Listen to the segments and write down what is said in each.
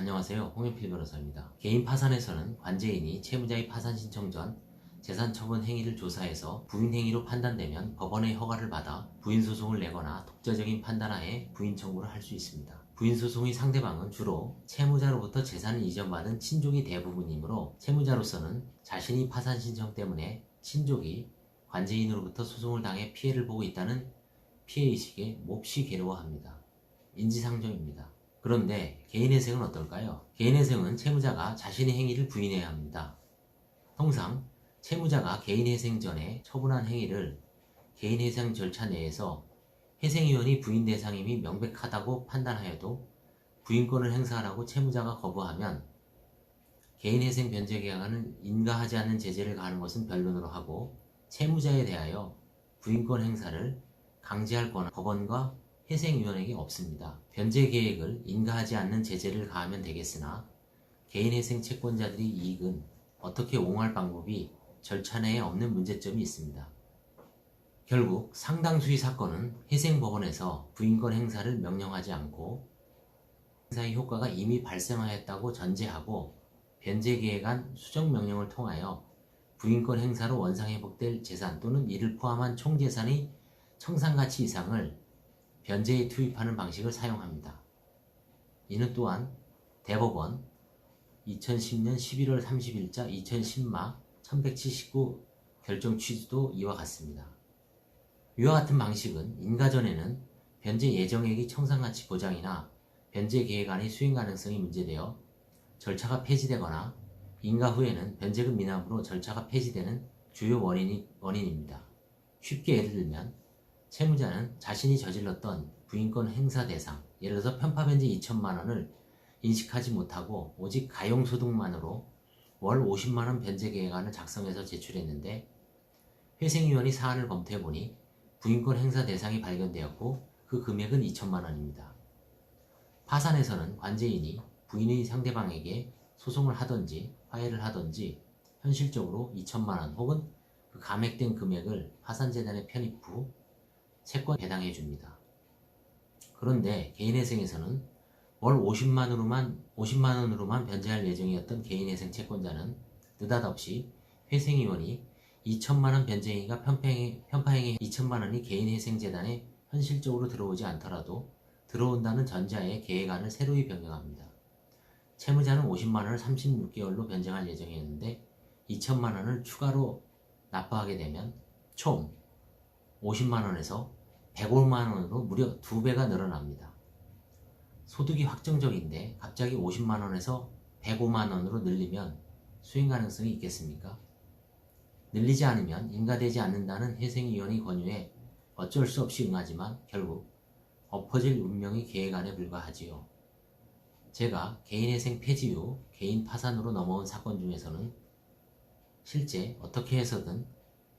안녕하세요. 홍현필 변호사입니다. 개인 파산에서는 관제인이 채무자의 파산 신청 전 재산 처분 행위를 조사해서 부인 행위로 판단되면 법원의 허가를 받아 부인 소송을 내거나 독자적인 판단하에 부인 청구를 할 수 있습니다. 부인 소송의 상대방은 주로 채무자로부터 재산을 이전받은 친족이 대부분이므로 채무자로서는 자신이 파산 신청 때문에 친족이 관제인으로부터 소송을 당해 피해를 보고 있다는 피해의식에 몹시 괴로워합니다. 인지상정입니다. 그런데 개인회생은 어떨까요? 개인회생은 채무자가 자신의 행위를 부인해야 합니다. 통상 채무자가 개인회생 전에 처분한 행위를 개인회생 절차 내에서 회생위원이 부인 대상임이 명백하다고 판단하여도 부인권을 행사하라고 채무자가 거부하면 개인회생 변제계약안을 인가하지 않는 제재를 가하는 것은 변론으로 하고 채무자에 대하여 부인권 행사를 강제할 권한 법원과 회생위원에게 없습니다. 변제 계획을 인가하지 않는 제재를 가하면 되겠으나 개인회생 채권자들의 이익은 어떻게 옹호할 방법이 절차 내에 없는 문제점이 있습니다. 결국 상당수의 사건은 회생법원에서 부인권 행사를 명령하지 않고 행사의 효과가 이미 발생하였다고 전제하고 변제계획안 수정명령을 통하여 부인권 행사로 원상회복될 재산 또는 이를 포함한 총재산의 청산가치 이상을 변제에 투입하는 방식을 사용합니다. 이는 또한 대법원 2010년 11월 30일자 2010마 1179 결정 취지도 이와 같습니다. 이와 같은 방식은 인가 전에는 변제 예정액이 청산가치 보장이나 변제 계획안의 수행 가능성이 문제되어 절차가 폐지되거나 인가 후에는 변제금 미납으로 절차가 폐지되는 주요 원인이, 원인입니다. 쉽게 예를 들면 채무자는 자신이 저질렀던 부인권 행사 대상, 예를 들어서 편파 변제 2천만 원을 인식하지 못하고 오직 가용소득만으로 월 50만 원 변제 계획안을 작성해서 제출했는데 회생위원이 사안을 검토해 보니 부인권 행사 대상이 발견되었고 그 금액은 2천만 원입니다. 파산에서는 관제인이 부인의 상대방에게 소송을 하든지 화해를 하든지 현실적으로 2천만 원 혹은 그 감액된 금액을 파산재단에 편입 후 채권 배당해 줍니다. 그런데 개인회생에서는 월 50만으로만 50만 원으로만 변제할 예정이었던 개인회생 채권자는 느닷없이 회생위원이 2천만 원 변제행위가 편파행위, 편파행위 2천만 원이 개인회생재단에 현실적으로 들어오지 않더라도 들어온다는 전자의 계획안을 새로이 변경합니다. 채무자는 50만 원을 36개월로 변경할 예정이었는데 2천만 원을 추가로 납부하게 되면 총 50만 원에서 105만 원으로 무려 2배가 늘어납니다. 소득이 확정적인데 갑자기 50만 원에서 105만 원으로 늘리면 수행 가능성이 있겠습니까? 늘리지 않으면 인가되지 않는다는 회생위원의 권유에 어쩔 수 없이 응하지만 결국 엎어질 운명의 계획안에 불과하지요. 제가 개인회생 폐지 후 개인 파산으로 넘어온 사건 중에서는 실제 어떻게 해서든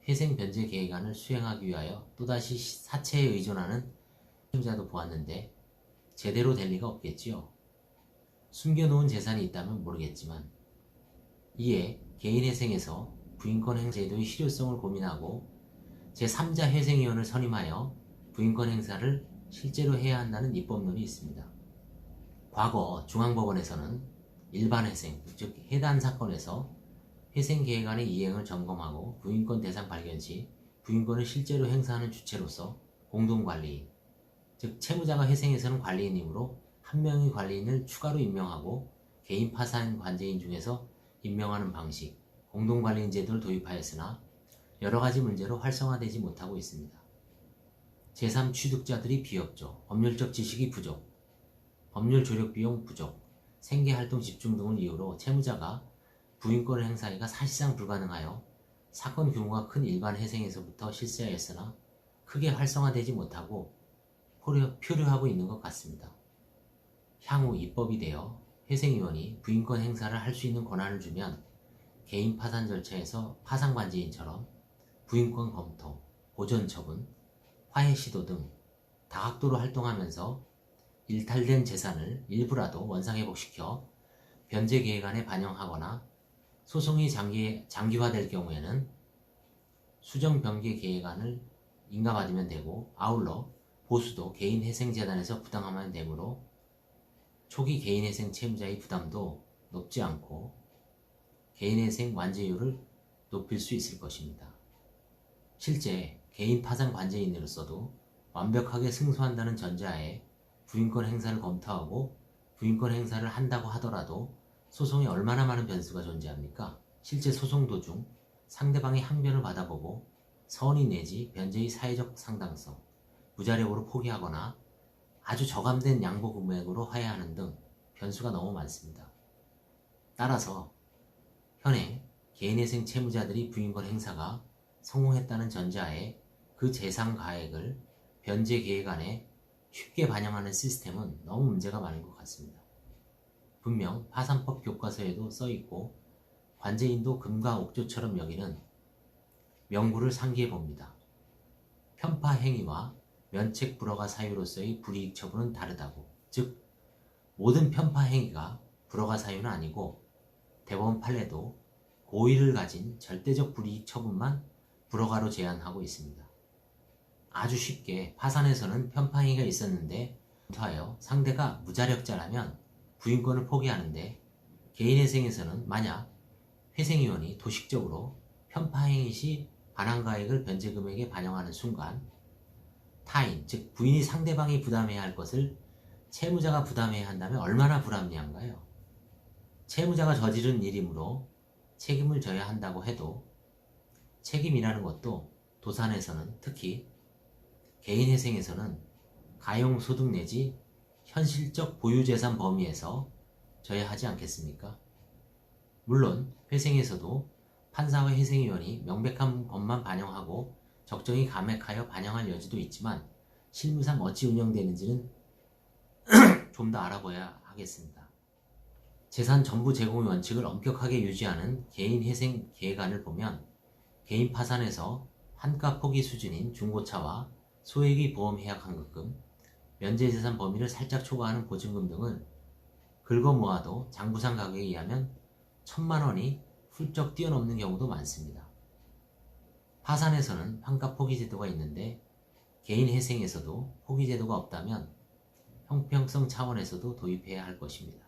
회생 변제 계획안을 수행하기 위하여 또다시 사채에 의존하는 채무자도 보았는데 제대로 될 리가 없겠지요. 숨겨놓은 재산이 있다면 모르겠지만 이에 개인회생에서 부인권 행제도의 실효성을 고민하고 제3자 회생위원을 선임하여 부인권 행사를 실제로 해야 한다는 입법론이 있습니다. 과거 중앙법원에서는 일반 회생, 즉 해단 사건에서 회생 계획안의 이행을 점검하고 부인권 대상 발견 시 부인권을 실제로 행사하는 주체로서 공동관리인, 즉 채무자가 회생에서는 관리인이므로 한 명의 관리인을 추가로 임명하고 개인 파산 관제인 중에서 임명하는 방식, 공동관리인 제도를 도입하였으나 여러 가지 문제로 활성화되지 못하고 있습니다. 제3 취득자들이 비협조, 법률적 지식이 부족, 법률 조력 비용 부족, 생계활동 집중 등을 이유로 채무자가 부인권을 행사하기가 사실상 불가능하여 사건 규모가 큰 일반 회생에서부터 실시하였으나 크게 활성화되지 못하고 표류하고 있는 것 같습니다. 향후 입법이 되어 회생위원이 부인권 행사를 할 수 있는 권한을 주면 개인 파산 절차에서 파산관제인처럼 부인권 검토, 보존 처분, 화해 시도 등 다각도로 활동하면서 일탈된 재산을 일부라도 원상회복시켜 변제 계획안에 반영하거나 소송이 장기, 장기화될 경우에는 수정 변개 계획안을 인가받으면 되고 아울러 보수도 개인 회생재단에서 부담하면 되므로 초기 개인회생 채무자의 부담도 높지 않고 개인회생 완제율을 높일 수 있을 것입니다. 실제 개인 파산 관제인으로서도 완벽하게 승소한다는 전제하에 부인권 행사를 검토하고 부인권 행사를 한다고 하더라도 소송에 얼마나 많은 변수가 존재합니까? 실제 소송 도중 상대방의 항변을 받아보고 선의 내지 변제의 사회적 상당성, 무자력으로 포기하거나 아주 저감된 양보 금액으로 화해하는 등 변수가 너무 많습니다. 따라서 현행 개인회생 채무자들이 부인권 행사가 성공했다는 전제하에 그 재산 가액을 변제 계획 안에 쉽게 반영하는 시스템은 너무 문제가 많은 것 같습니다. 분명 파산법 교과서에도 써 있고 관제인도 금과 옥조처럼 여기는 명구를 상기해 봅니다. 편파 행위와 면책 불허가 사유로서의 불이익 처분은 다르다고. 즉 모든 편파 행위가 불허가 사유는 아니고 대법원 판례도 고의를 가진 절대적 불이익 처분만 불허가로 제한하고 있습니다. 아주 쉽게 파산에서는 편파 행위가 있었는데 하여 상대가 무자력자라면 부인권을 포기하는데 개인회생에서는 만약 회생위원이 도식적으로 편파 행위 시 반환가액을 변제금액에 반영하는 순간 타인, 즉 부인이 상대방이 부담해야 할 것을 채무자가 부담해야 한다면 얼마나 불합리한가요? 채무자가 저지른 일이므로 책임을 져야 한다고 해도 책임이라는 것도 도산에서는 특히 개인회생에서는 가용 소득 내지 현실적 보유재산 범위에서 져야 하지 않겠습니까? 물론 회생에서도 판사와 회생위원이 명백한 것만 반영하고 적정히 감액하여 반영할 여지도 있지만 실무상 어찌 운영되는지는 좀 더 알아봐야 하겠습니다. 재산 전부 제공의 원칙을 엄격하게 유지하는 개인 회생 계획안을 보면 개인 파산에서 환가 포기 수준인 중고차와 소액의 보험 해약 환급금, 면제재산 범위를 살짝 초과하는 보증금 등을 긁어 모아도 장부상 가격에 의하면 천만 원이 훌쩍 뛰어넘는 경우도 많습니다. 파산에서는 환가 포기 제도가 있는데 개인 회생에서도 포기 제도가 없다면 형평성 차원에서도 도입해야 할 것입니다.